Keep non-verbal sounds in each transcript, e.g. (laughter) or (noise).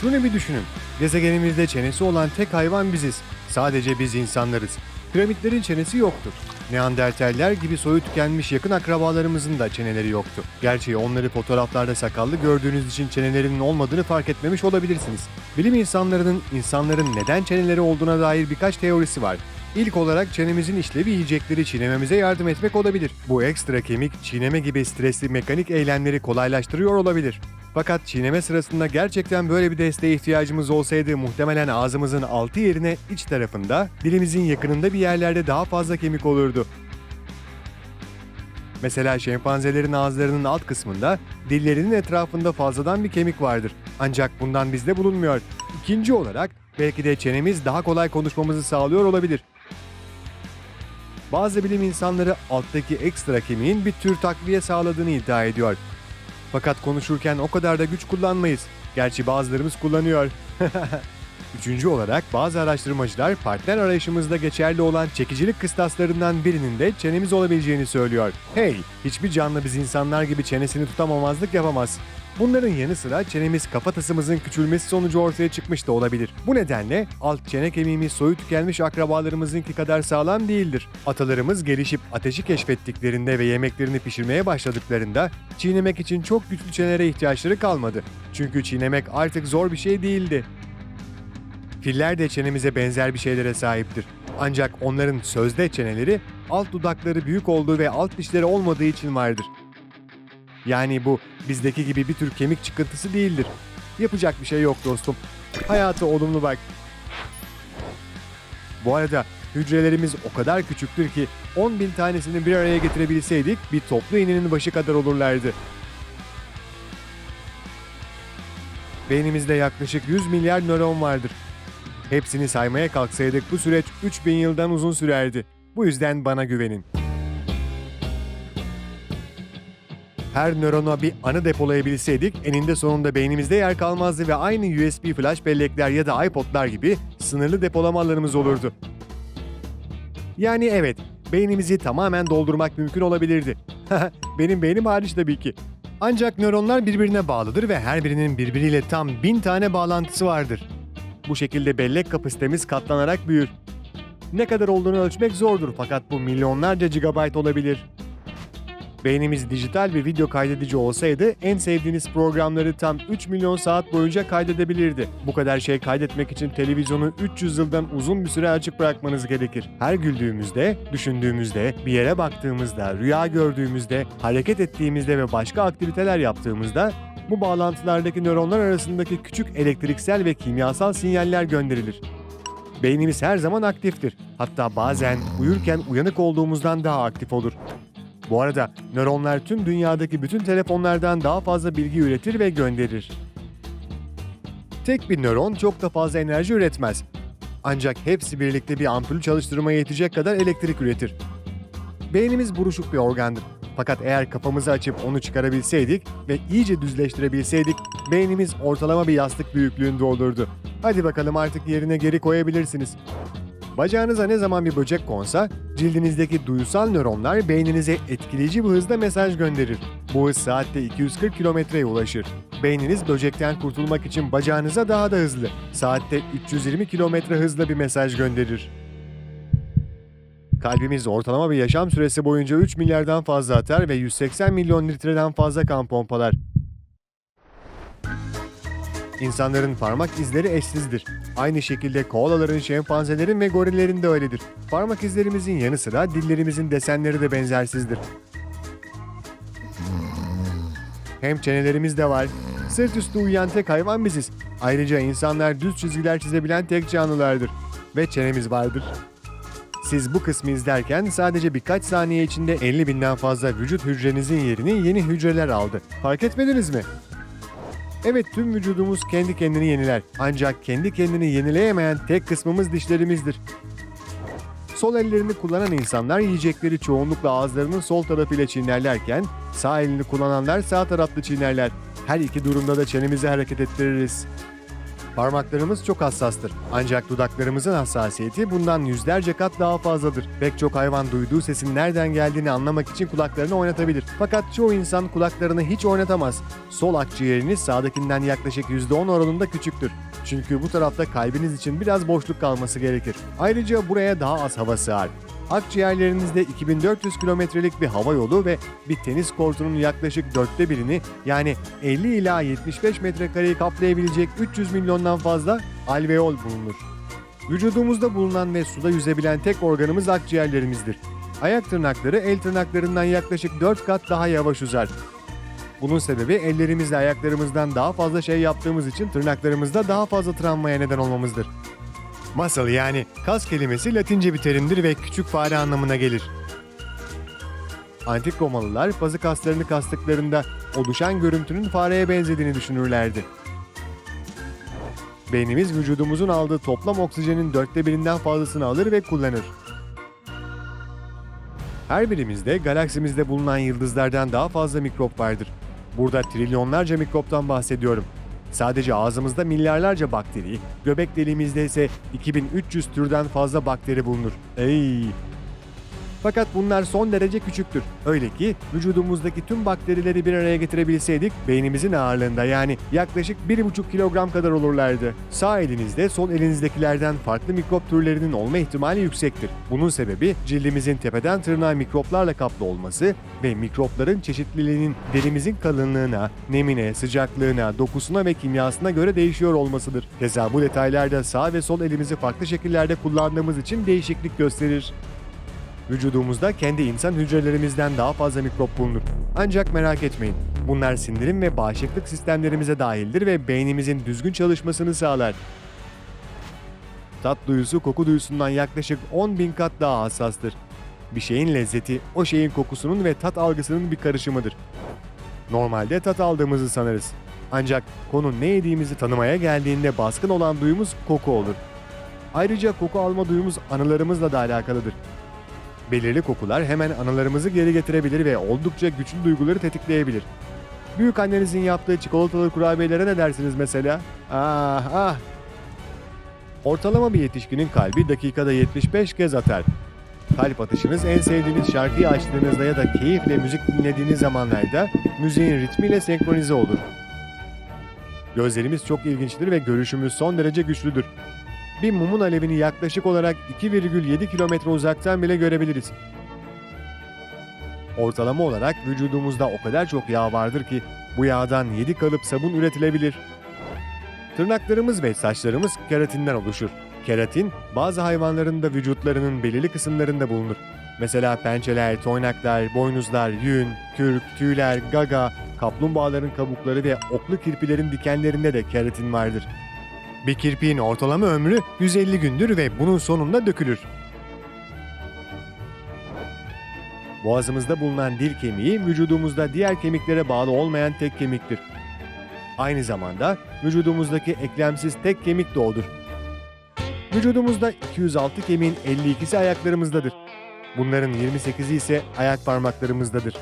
Şunu bir düşünün. Gezegenimizde çenesi olan tek hayvan biziz. Sadece biz insanlarız. Piramitlerin çenesi yoktur. Neandertaller gibi soyu tükenmiş yakın akrabalarımızın da çeneleri yoktu. Gerçi onları fotoğraflarda sakallı gördüğünüz için çenelerinin olmadığını fark etmemiş olabilirsiniz. Bilim insanlarının insanların neden çeneleri olduğuna dair birkaç teorisi var. İlk olarak çenemizin işlevi yiyecekleri çiğnememize yardım etmek olabilir. Bu ekstra kemik çiğneme gibi stresli mekanik eylemleri kolaylaştırıyor olabilir. Fakat çiğneme sırasında gerçekten böyle bir desteğe ihtiyacımız olsaydı muhtemelen ağzımızın altı yerine iç tarafında, dilimizin yakınında bir yerlerde daha fazla kemik olurdu. Mesela şempanzelerin ağızlarının alt kısmında dillerinin etrafında fazladan bir kemik vardır. Ancak bundan bizde bulunmuyor. İkinci olarak belki de çenemiz daha kolay konuşmamızı sağlıyor olabilir. Bazı bilim insanları alttaki ekstra kemiğin bir tür takviye sağladığını iddia ediyor. Fakat konuşurken o kadar da güç kullanmayız. Gerçi bazılarımız kullanıyor. (laughs) Üçüncü olarak bazı araştırmacılar partner arayışımızda geçerli olan çekicilik kıstaslarından birinin de çenemiz olabileceğini söylüyor. Hey, hiçbir canlı biz insanlar gibi çenesini tutamamazlık yapamaz. Bunların yanı sıra çenemiz kafatasımızın küçülmesi sonucu ortaya çıkmış da olabilir. Bu nedenle alt çene kemiğimiz soyu tükenmiş akrabalarımızınki kadar sağlam değildir. Atalarımız gelişip ateşi keşfettiklerinde ve yemeklerini pişirmeye başladıklarında çiğnemek için çok güçlü çenelere ihtiyaçları kalmadı. Çünkü çiğnemek artık zor bir şey değildi. Filler de çenemize benzer bir şeylere sahiptir. Ancak onların sözde çeneleri alt dudakları büyük olduğu ve alt dişleri olmadığı için vardır. Yani bu bizdeki gibi bir tür kemik çıkıntısı değildir. Yapacak bir şey yok dostum. Hayata olumlu bak. Bu arada hücrelerimiz o kadar küçüktür ki 10 bin tanesini bir araya getirebilseydik bir toplu iğnenin başı kadar olurlardı. Beynimizde yaklaşık 100 milyar nöron vardır. Hepsini saymaya kalksaydık bu süreç 3000 yıldan uzun sürerdi. Bu yüzden bana güvenin. Her nörona bir anı depolayabilseydik eninde sonunda beynimizde yer kalmazdı ve aynı USB flash bellekler ya da iPod'lar gibi sınırlı depolamalarımız olurdu. Yani evet, beynimizi tamamen doldurmak mümkün olabilirdi. (laughs) Benim beynim hariç tabii ki. Ancak nöronlar birbirine bağlıdır ve her birinin birbiriyle tam bin tane bağlantısı vardır. Bu şekilde bellek kapasitemiz katlanarak büyür. Ne kadar olduğunu ölçmek zordur fakat bu milyonlarca gigabayt olabilir. Beynimiz dijital bir video kaydedici olsaydı en sevdiğiniz programları tam 3 milyon saat boyunca kaydedebilirdi. Bu kadar şey kaydetmek için televizyonu 300 yıldan uzun bir süre açık bırakmanız gerekir. Her güldüğümüzde, düşündüğümüzde, bir yere baktığımızda, rüya gördüğümüzde, hareket ettiğimizde ve başka aktiviteler yaptığımızda bu bağlantılardaki nöronlar arasındaki küçük elektriksel ve kimyasal sinyaller gönderilir. Beynimiz her zaman aktiftir. Hatta bazen uyurken uyanık olduğumuzdan daha aktif olur. Bu arada nöronlar tüm dünyadaki bütün telefonlardan daha fazla bilgi üretir ve gönderir. Tek bir nöron çok da fazla enerji üretmez. Ancak hepsi birlikte bir ampulü çalıştırmaya yetecek kadar elektrik üretir. Beynimiz buruşuk bir organdır. Fakat eğer kafamızı açıp onu çıkarabilseydik ve iyice düzleştirebilseydik beynimiz ortalama bir yastık büyüklüğünde olurdu. Hadi bakalım artık yerine geri koyabilirsiniz. Bacağınıza ne zaman bir böcek konsa, cildinizdeki duyusal nöronlar beyninize etkileyici bir hızda mesaj gönderir. Bu hız saatte 240 kilometreye ulaşır. Beyniniz böcekten kurtulmak için bacağınıza daha da hızlı, saatte 320 kilometre hızla bir mesaj gönderir. Kalbimiz ortalama bir yaşam süresi boyunca 3 milyardan fazla atar ve 180 milyon litreden fazla kan pompalar. İnsanların parmak izleri eşsizdir. Aynı şekilde koalaların, şempanzelerin ve gorillerin de öyledir. Parmak izlerimizin yanı sıra dillerimizin desenleri de benzersizdir. Hem çenelerimiz de var. Sırt üstü uyuyan tek hayvan biziz. Ayrıca insanlar düz çizgiler çizebilen tek canlılardır. Ve çenemiz vardır. Siz bu kısmı izlerken sadece birkaç saniye içinde 50 binden fazla vücut hücrenizin yerini yeni hücreler aldı. Fark etmediniz mi? Evet tüm vücudumuz kendi kendini yeniler. Ancak kendi kendini yenileyemeyen tek kısmımız dişlerimizdir. Sol ellerini kullanan insanlar yiyecekleri çoğunlukla ağızlarının sol tarafıyla çiğnerlerken sağ elini kullananlar sağ taraflı çiğnerler. Her iki durumda da çenemizi hareket ettiririz. Parmaklarımız çok hassastır. Ancak dudaklarımızın hassasiyeti bundan yüzlerce kat daha fazladır. Pek çok hayvan duyduğu sesin nereden geldiğini anlamak için kulaklarını oynatabilir. Fakat çoğu insan kulaklarını hiç oynatamaz. Sol akciğeriniz sağdakinden yaklaşık %10 oranında küçüktür. Çünkü bu tarafta kalbiniz için biraz boşluk kalması gerekir. Ayrıca buraya daha az hava sığar. Akciğerlerinizde 2400 kilometrelik bir hava yolu ve bir tenis kortunun yaklaşık dörtte birini yani 50 ila 75 metrekareyi kaplayabilecek 300 milyondan fazla alveol bulunur. Vücudumuzda bulunan ve suda yüzebilen tek organımız akciğerlerimizdir. Ayak tırnakları el tırnaklarından yaklaşık 4 kat daha yavaş uzar. Bunun sebebi ellerimizle ayaklarımızdan daha fazla şey yaptığımız için tırnaklarımızda daha fazla travmaya neden olmamızdır. Muscle yani kas kelimesi Latince bir terimdir ve küçük fare anlamına gelir. Antik Romalılar pazı kaslarını kastıklarında oluşan görüntünün fareye benzediğini düşünürlerdi. Beynimiz vücudumuzun aldığı toplam oksijenin dörtte birinden fazlasını alır ve kullanır. Her birimizde galaksimizde bulunan yıldızlardan daha fazla mikrop vardır. Burada trilyonlarca mikroptan bahsediyorum. Sadece ağzımızda milyarlarca bakteri, göbek deliğimizde ise 2300 türden fazla bakteri bulunur. Ey! Fakat bunlar son derece küçüktür. Öyle ki vücudumuzdaki tüm bakterileri bir araya getirebilseydik beynimizin ağırlığında yani yaklaşık 1,5 kilogram kadar olurlardı. Sağ elinizde sol elinizdekilerden farklı mikrop türlerinin olma ihtimali yüksektir. Bunun sebebi cildimizin tepeden tırnağa mikroplarla kaplı olması ve mikropların çeşitliliğinin derimizin kalınlığına, nemine, sıcaklığına, dokusuna ve kimyasına göre değişiyor olmasıdır. Keza bu detaylar da sağ ve sol elimizi farklı şekillerde kullandığımız için değişiklik gösterir. Vücudumuzda kendi insan hücrelerimizden daha fazla mikrop bulunur. Ancak merak etmeyin. Bunlar sindirim ve bağışıklık sistemlerimize dahildir ve beynimizin düzgün çalışmasını sağlar. Tat duyusu koku duyusundan yaklaşık 10 bin kat daha hassastır. Bir şeyin lezzeti o şeyin kokusunun ve tat algısının bir karışımıdır. Normalde tat aldığımızı sanırız. Ancak konu ne yediğimizi tanımaya geldiğinde baskın olan duyumuz koku olur. Ayrıca koku alma duyumuz anılarımızla da alakalıdır. Belirli kokular hemen anılarımızı geri getirebilir ve oldukça güçlü duyguları tetikleyebilir. Büyük annenizin yaptığı çikolatalı kurabiyelere ne dersiniz mesela? Ah ah! Ortalama bir yetişkinin kalbi dakikada 75 kez atar. Kalp atışınız en sevdiğiniz şarkıyı açtığınızda ya da keyifle müzik dinlediğiniz zamanlarda müziğin ritmiyle senkronize olur. Gözlerimiz çok ilginçtir ve görüşümüz son derece güçlüdür bir mumun alevini yaklaşık olarak 2,7 kilometre uzaktan bile görebiliriz. Ortalama olarak vücudumuzda o kadar çok yağ vardır ki bu yağdan 7 kalıp sabun üretilebilir. Tırnaklarımız ve saçlarımız keratinden oluşur. Keratin bazı hayvanların da vücutlarının belirli kısımlarında bulunur. Mesela pençeler, toynaklar, boynuzlar, yün, kürk, tüyler, gaga, kaplumbağaların kabukları ve oklu kirpilerin dikenlerinde de keratin vardır. Bir kirpiğin ortalama ömrü 150 gündür ve bunun sonunda dökülür. Boğazımızda bulunan dil kemiği vücudumuzda diğer kemiklere bağlı olmayan tek kemiktir. Aynı zamanda vücudumuzdaki eklemsiz tek kemik de odur. Vücudumuzda 206 kemiğin 52'si ayaklarımızdadır. Bunların 28'i ise ayak parmaklarımızdadır.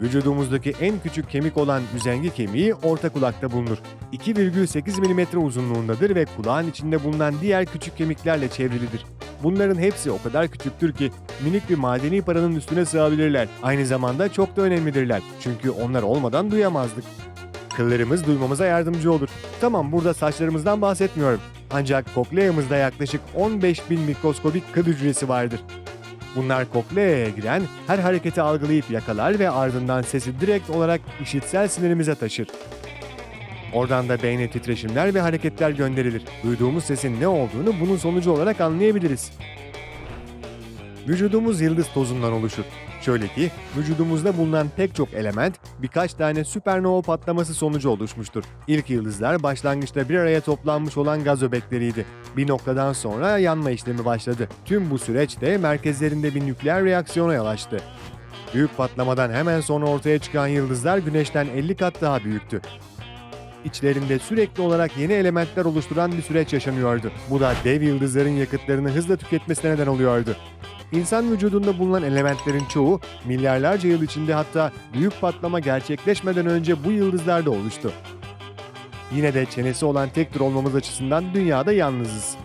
Vücudumuzdaki en küçük kemik olan üzengi kemiği orta kulakta bulunur. 2,8 mm uzunluğundadır ve kulağın içinde bulunan diğer küçük kemiklerle çevrilidir. Bunların hepsi o kadar küçüktür ki minik bir madeni paranın üstüne sığabilirler. Aynı zamanda çok da önemlidirler. Çünkü onlar olmadan duyamazdık. Kıllarımız duymamıza yardımcı olur. Tamam burada saçlarımızdan bahsetmiyorum. Ancak kokleamızda yaklaşık 15 bin mikroskobik kıl hücresi vardır. Bunlar kokleaya giren her hareketi algılayıp yakalar ve ardından sesi direkt olarak işitsel sinirimize taşır. Oradan da beyne titreşimler ve hareketler gönderilir. Duyduğumuz sesin ne olduğunu bunun sonucu olarak anlayabiliriz. Vücudumuz yıldız tozundan oluşur. Şöyle ki, vücudumuzda bulunan pek çok element birkaç tane süpernova patlaması sonucu oluşmuştur. İlk yıldızlar başlangıçta bir araya toplanmış olan gaz öbekleriydi. Bir noktadan sonra yanma işlemi başladı. Tüm bu süreç de merkezlerinde bir nükleer reaksiyona yol açtı. Büyük patlamadan hemen sonra ortaya çıkan yıldızlar Güneş'ten 50 kat daha büyüktü. İçlerinde sürekli olarak yeni elementler oluşturan bir süreç yaşanıyordu. Bu da dev yıldızların yakıtlarını hızla tüketmesine neden oluyordu. İnsan vücudunda bulunan elementlerin çoğu milyarlarca yıl içinde hatta büyük patlama gerçekleşmeden önce bu yıldızlarda oluştu. Yine de çenesi olan tek tür olmamız açısından dünyada yalnızız.